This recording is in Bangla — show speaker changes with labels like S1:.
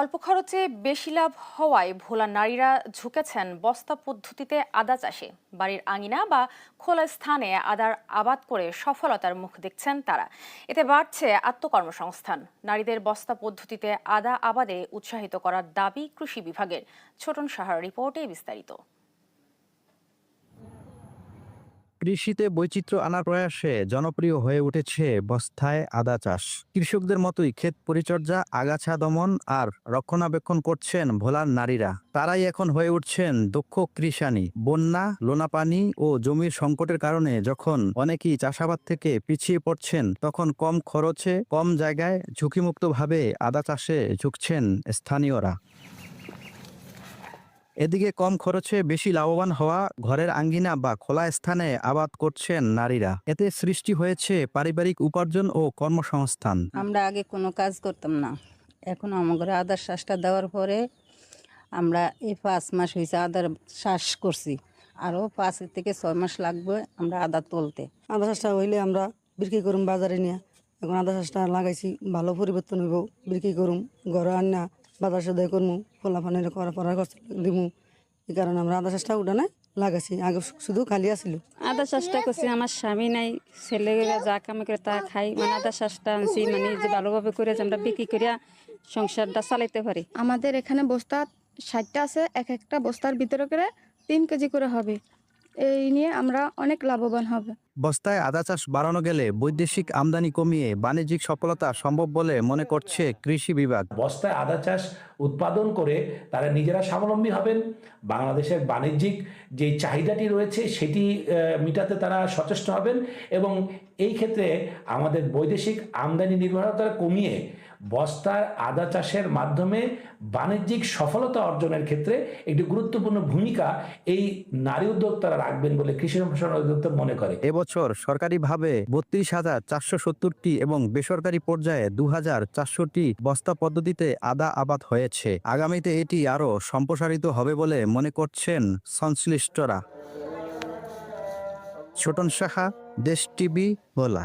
S1: অল্প খরচে বেশি লাভ হওয়ায় ভোলা নারীরা ঝুঁকেছেন বস্তা পদ্ধতিতে আদা চাষে। বাড়ির আঙিনা বা খোলা স্থানে আদার আবাদ করে সফলতার মুখ দেখছেন তারা। এতে বাড়ছে আত্মকর্মসংস্থান। নারীদের বস্তা পদ্ধতিতে আদা আবাদে উৎসাহিত করার দাবি কৃষি বিভাগের। ছোটন সাহার রিপোর্টে বিস্তারিত।
S2: কৃষিতে বৈচিত্র্য আনার প্রয়াসে জনপ্রিয় হয়ে উঠেছে বস্তায় আদা চাষ। কৃষকদের মতোই ক্ষেত পরিচর্যা, আগাছা দমন আর রক্ষণাবেক্ষণ করছেন ভোলার নারীরা। তারাই এখন হয়ে উঠছেন দক্ষ কৃষানি। বন্যা, লোনাপানি ও জমির সংকটের কারণে যখন অনেকেই চাষাবাদ থেকে পিছিয়ে পড়ছেন, তখন কম খরচে, কম জায়গায় ঝুঁকিমুক্তভাবে আদা চাষে ঝুঁকছেন স্থানীয়রা। এদিকে কম খরচে বেশি লাভবান হওয়া ঘরের আঙ্গিনা বা খোলা স্থানে আবাদ করছেন নারীরা। এতে সৃষ্টি হয়েছে পারিবারিক উপার্জন ও কর্মসংস্থান।
S3: আমরা আগে কোনো কাজ করতাম না। এখন আমাদের আদার শ্বাসটা দেওয়ার পরে আমরা এই পাঁচ মাস হয়েছে আদার শ্বাস করছি। আরও পাঁচ থেকে ছয় মাস লাগবে আমরা আদা তুলতে।
S4: আদা চাষটা হইলে আমরা বিক্রি করুম বাজারে নিয়ে। এখন আদা চাষটা লাগাইছি ভালো পরিবর্তন হইব বিক্রি করুম ঘরে আনা বাজার সদাই করমু খোলা ফানের করা পড়ার খরচ দিমু। এই কারণে আমরা আদা চাষটা উঠানে লাগাছি। আগে শুধু খালি আসিল।
S5: আদা চাষটা করছি আমার স্বামী নাই ছেলেরা যা কামে করে তা খাই। মানে আদা চাষটা আনছি মানে যে ভালোভাবে করে যে আমরা বিক্রি করিয়া সংসারটা চালাইতে পারি।
S6: আমাদের এখানে বস্তা ষাটটা আছে এক একটা বস্তার ভিতরে করে তিন কেজি করে হবে। এই নিয়ে আমরা অনেক লাভবান হব।
S2: বস্তায় আদা চাষ বাড়ানো গেলে বৈদেশিক আমদানি কমিয়ে বাণিজ্যিক সফলতা সম্ভব বলে মনে করছে কৃষি বিভাগ।
S7: বস্তায় আদা চাষ উৎপাদন করে তারা নিজেরা স্বাবলম্বী হবেন। বাংলাদেশের বাণিজ্যিক যে চাহিদাটি রয়েছে সেটি মিটাতে তারা সচেষ্ট হবেন এবং এই ক্ষেত্রে আমাদের বৈদেশিক আমদানি নির্ভরতা কমিয়ে বস্তার আদা চাষের মাধ্যমে বাণিজ্যিক সফলতা অর্জনের ক্ষেত্রে একটি গুরুত্বপূর্ণ ভূমিকা এই নারী উদ্যোক্তারা রাখবেন বলে কৃষি সম্প্রসারণ অধিদপ্তর মনে করে।
S2: এবছর সরকারিভাবে বত্রিশ হাজার চারশো সত্তরটি এবং বেসরকারি পর্যায়ে দু হাজার চারশোটি বস্তা পদ্ধতিতে আদা আবাদ হয়েছে। আগামীতে এটি আরও সম্প্রসারিত হবে বলে মনে করছেন সংশ্লিষ্টরা। ছোটন শাখা দেশ টিভি ভোলা